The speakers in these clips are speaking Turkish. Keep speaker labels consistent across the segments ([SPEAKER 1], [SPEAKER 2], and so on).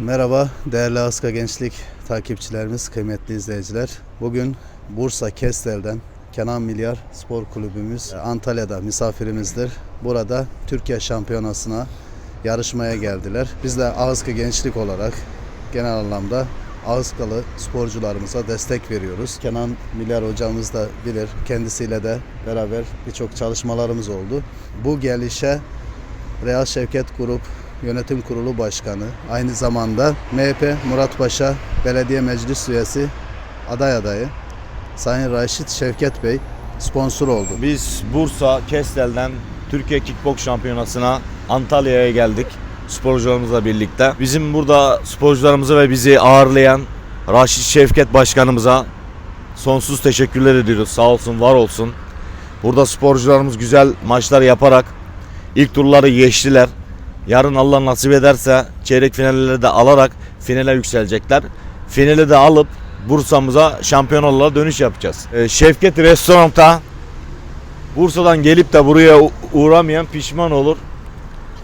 [SPEAKER 1] Merhaba değerli Aska Gençlik takipçilerimiz, kıymetli izleyiciler. Bugün Bursa Kestel'den Kenan Milyar Spor Kulübümüz Antalya'da misafirimizdir. Burada Türkiye Şampiyonası'na yarışmaya geldiler. Biz de Ağızka Gençlik olarak genel anlamda Ağızkalı sporcularımıza destek veriyoruz. Kenan Milyar hocamız da bilir. Kendisiyle de beraber birçok çalışmalarımız oldu. Bu gelişe Real Şevket Grup Yönetim Kurulu Başkanı, aynı zamanda MHP Muratpaşa Belediye Meclis Üyesi aday adayı Sayın Raşit Şevket Bey sponsor oldu.
[SPEAKER 2] Biz Bursa Kestel'den Türkiye Kickbox Şampiyonası'na Antalya'ya geldik sporcularımızla birlikte. Bizim burada sporcularımızı ve bizi ağırlayan Raşit Şevket Başkanımıza sonsuz teşekkürler ediyoruz. Sağ olsun, var olsun. Burada sporcularımız güzel maçlar yaparak ilk turları geçtiler. Yarın Allah nasip ederse çeyrek finalleri de alarak finale yükselecekler. Finali de alıp Bursa'mıza şampiyon olarak dönüş yapacağız. Ee, Şevket Restorant'a Bursa'dan gelip de buraya uğramayan pişman olur.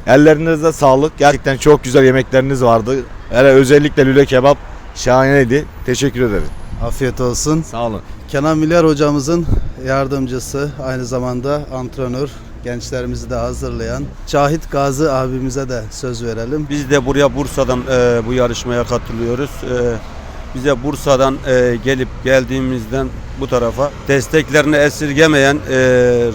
[SPEAKER 2] Ellerinize sağlık. Gerçekten çok güzel yemekleriniz vardı. Hele özellikle lüle kebap şahaneydi. Teşekkür ederim.
[SPEAKER 1] Afiyet olsun.
[SPEAKER 2] Sağ olun.
[SPEAKER 1] Kenan Milyar hocamızın yardımcısı, aynı zamanda antrenör, gençlerimizi de hazırlayan Cahit Gazi abimize de söz verelim.
[SPEAKER 3] Biz de buraya Bursa'dan e, bu yarışmaya katılıyoruz. E, bize Bursa'dan e, gelip geldiğimizden bu tarafa desteklerini esirgemeyen e,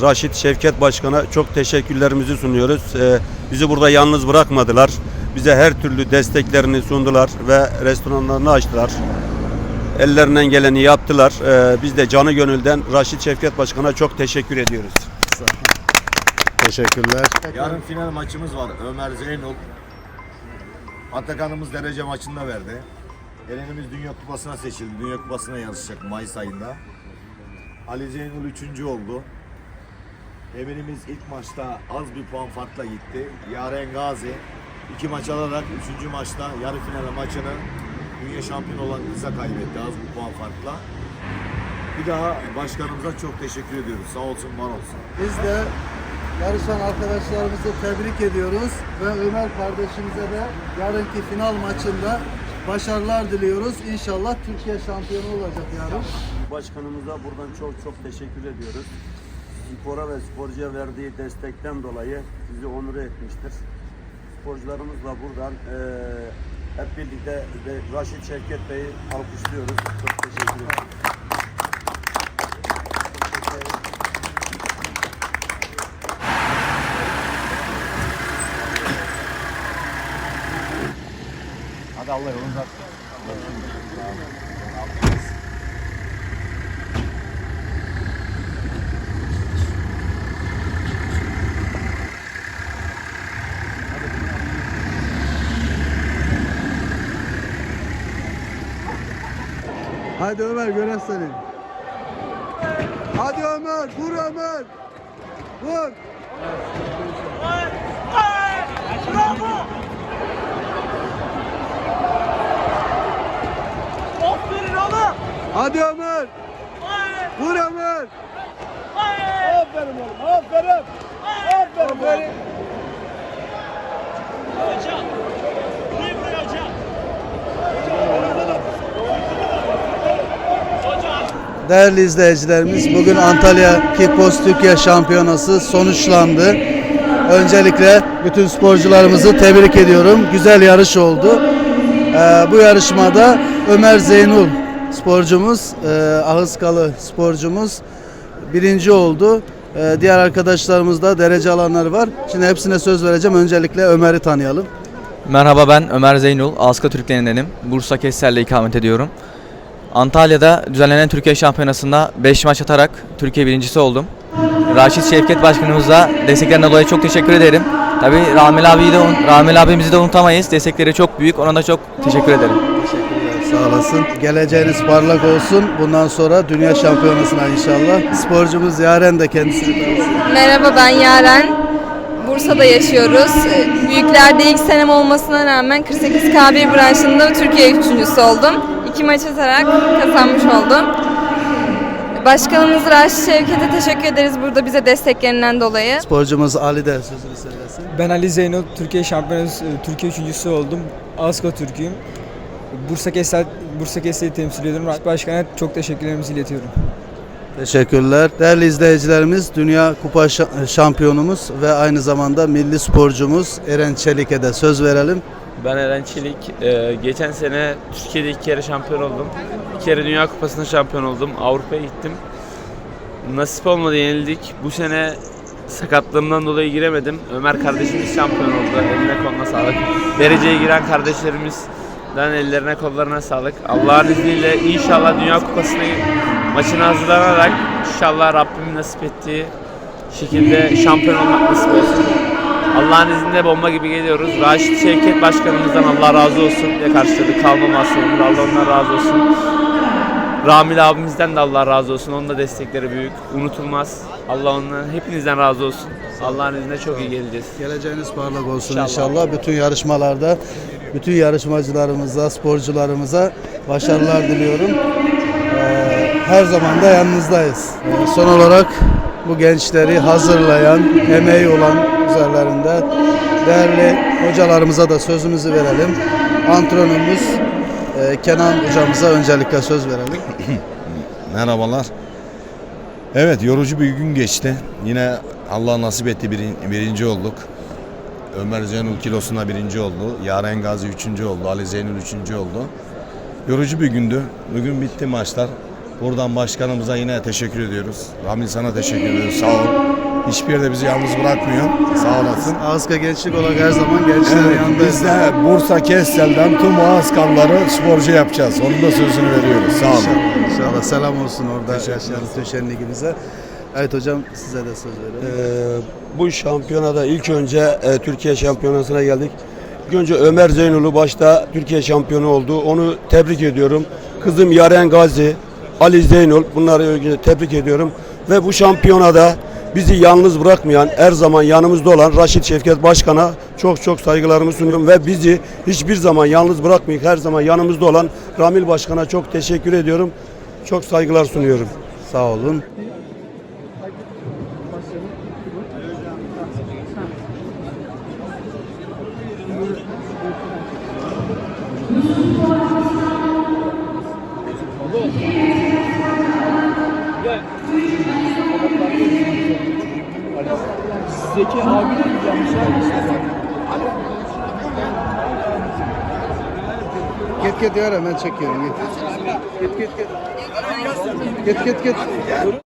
[SPEAKER 3] Raşit Şevket Başkan'a çok teşekkürlerimizi sunuyoruz. E, bizi burada yalnız bırakmadılar. Bize her türlü desteklerini sundular ve restoranlarını açtılar. Ellerinden geleni yaptılar. E, biz de canı gönülden Raşit Şevket Başkan'a çok teşekkür ediyoruz.
[SPEAKER 1] Teşekkürler.
[SPEAKER 2] Yarın final maçımız var. Ömer Zeynul. Atakan'ımız derece maçında verdi. Erenimiz Dünya Kupası'na seçildi. Dünya Kupası'na yarışacak Mayıs ayında. Ali Zeynul üçüncü oldu. Emirimiz ilk maçta az bir puan farkla gitti. Yaren Gazi iki maç alarak üçüncü maçta yarı final maçını dünya şampiyonu olan kıza kaybetti az bir puan farkla. Bir daha başkanımıza çok teşekkür ediyoruz. Sağ olsun, var olsun.
[SPEAKER 1] Biz de yarışan arkadaşlarımızı tebrik ediyoruz ve Ömer kardeşimize de yarınki final maçında başarılar diliyoruz. İnşallah Türkiye şampiyonu olacak yarın.
[SPEAKER 3] Başkanımıza buradan çok çok teşekkür ediyoruz. Spora ve sporcuya verdiği destekten dolayı bizi onur etmiştir. Sporcularımızla buradan eee, hep birlikte Raşit Şevket Bey'i alkışlıyoruz. Çok teşekkür ederim.
[SPEAKER 2] Hadi Allah yolunu açsın.
[SPEAKER 1] Hadi Ömer görev senin. Hadi Ömer, vur Ömer. Vur.
[SPEAKER 4] Aferin oğlum.
[SPEAKER 1] Hadi Ömer. Vur Ömer.
[SPEAKER 4] Aferin oğlum. Aferin. Aferin. Hocam. Buyur buyur hocam.
[SPEAKER 1] Değerli izleyicilerimiz, bugün Antalya Kickbox Türkiye Şampiyonası sonuçlandı. Öncelikle bütün sporcularımızı tebrik ediyorum. Güzel yarış oldu. Ee, bu yarışmada Ömer Zeynul sporcumuz, e, Ahıskalı sporcumuz birinci oldu. Ee, diğer arkadaşlarımız da derece alanları var. Şimdi hepsine söz vereceğim. Öncelikle Ömer'i tanıyalım.
[SPEAKER 5] Merhaba ben Ömer Zeynul, Aska Türklerindenim. Bursa Kestel'de ikamet ediyorum. Antalya'da düzenlenen Türkiye Şampiyonası'nda 5 maç atarak Türkiye birincisi oldum. Raşit Şevket Başkanımıza desteklerine dolayı çok teşekkür ederim. Tabii Ramil abiyi de Ramil abimizi de unutamayız. Destekleri çok büyük. Ona da çok teşekkür ederim.
[SPEAKER 1] Teşekkürler, sağ olasın. Geleceğiniz parlak olsun. Bundan sonra dünya şampiyonasına inşallah. Sporcumuz Yaren de kendisini tanısın.
[SPEAKER 6] Merhaba ben Yaren. Bursa'da yaşıyoruz. Ee, Büyüklerde ilk senem olmasına rağmen 48 K1 branşında Türkiye üçüncüsü oldum. İki maç atarak kazanmış oldum. Başkanımız Raşit Şevket'e teşekkür ederiz burada bize desteklerinden dolayı.
[SPEAKER 1] Sporcumuz Ali de sözünü söylesin.
[SPEAKER 7] Ben Ali Zeyno, Türkiye şampiyonası, Türkiye üçüncüsü oldum. Asko Türk'üyüm. Bursa Kestel Bursa Kestel'i temsil ediyorum. Başkan'a çok teşekkürlerimizi iletiyorum.
[SPEAKER 1] Teşekkürler. Değerli izleyicilerimiz, Dünya Kupa şa- şampiyonumuz ve aynı zamanda milli sporcumuz Eren Çelik'e de söz verelim.
[SPEAKER 8] Ben Eren Çelik. Ee, geçen sene Türkiye'de iki kere şampiyon oldum. Bir kere Dünya Kupası'nda şampiyon oldum. Avrupa'ya gittim. Nasip olmadı yenildik. Bu sene sakatlığımdan dolayı giremedim. Ömer kardeşimiz şampiyon oldu. Eline koluna sağlık. Dereceye giren kardeşlerimizden ellerine kollarına sağlık. Allah'ın izniyle inşallah Dünya Kupası'na maçına hazırlanarak inşallah Rabbim nasip ettiği şekilde şampiyon olmak nasip olsun. Allah'ın izniyle bomba gibi geliyoruz. Raşit Şevket Başkanımızdan Allah razı olsun diye karşıladık. Kalmaması olur. Allah ondan razı olsun. Ramil abimizden de Allah razı olsun. Onun da destekleri büyük. Unutulmaz. Allah ondan hepinizden razı olsun. Allah'ın izniyle çok iyi geleceğiz.
[SPEAKER 1] Geleceğiniz parlak olsun
[SPEAKER 8] İnşallah.
[SPEAKER 1] inşallah. Bütün yarışmalarda, bütün yarışmacılarımıza, sporcularımıza başarılar diliyorum. Ee, her zaman da yanınızdayız. Ee, son olarak bu gençleri hazırlayan, emeği olan üzerlerinde değerli hocalarımıza da sözümüzü verelim. Antrenörümüz e, Kenan hocamıza öncelikle söz verelim.
[SPEAKER 2] Merhabalar. Evet yorucu bir gün geçti. Yine Allah nasip etti birin- birinci olduk. Ömer Zeynul kilosuna birinci oldu. Yaren Gazi üçüncü oldu. Ali Zeynul üçüncü oldu. Yorucu bir gündü. Bugün bitti maçlar. Buradan başkanımıza yine teşekkür ediyoruz. Ramil sana teşekkür ediyoruz. Sağ ol. Hiçbir yerde bizi yalnız bırakmıyor. Sağ olasın.
[SPEAKER 1] Ağızka Gençlik olarak her zaman gençlerin yanındayız.
[SPEAKER 2] biz de Bursa Kestel'den tüm Ağızkanları sporcu yapacağız. Onun da sözünü veriyoruz. Sağ olun.
[SPEAKER 1] İnşallah, inşallah. Selam olsun orada yaşayan tüm şenliğimize. Evet hocam size de söz verelim.
[SPEAKER 3] Ee, bu şampiyonada ilk önce e, Türkiye şampiyonasına geldik. İlk önce Ömer Zeynul'u başta Türkiye şampiyonu oldu. Onu tebrik ediyorum. Kızım Yaren Gazi, Ali Zeynul bunları tebrik ediyorum. Ve bu şampiyonada bizi yalnız bırakmayan, her zaman yanımızda olan Raşit Şevket Başkan'a çok çok saygılarımı sunuyorum. Ve bizi hiçbir zaman yalnız bırakmayıp her zaman yanımızda olan Ramil Başkan'a çok teşekkür ediyorum. Çok saygılar sunuyorum.
[SPEAKER 1] Sağ olun. Git git yara ben çekiyorum git. Git git git. Git git git.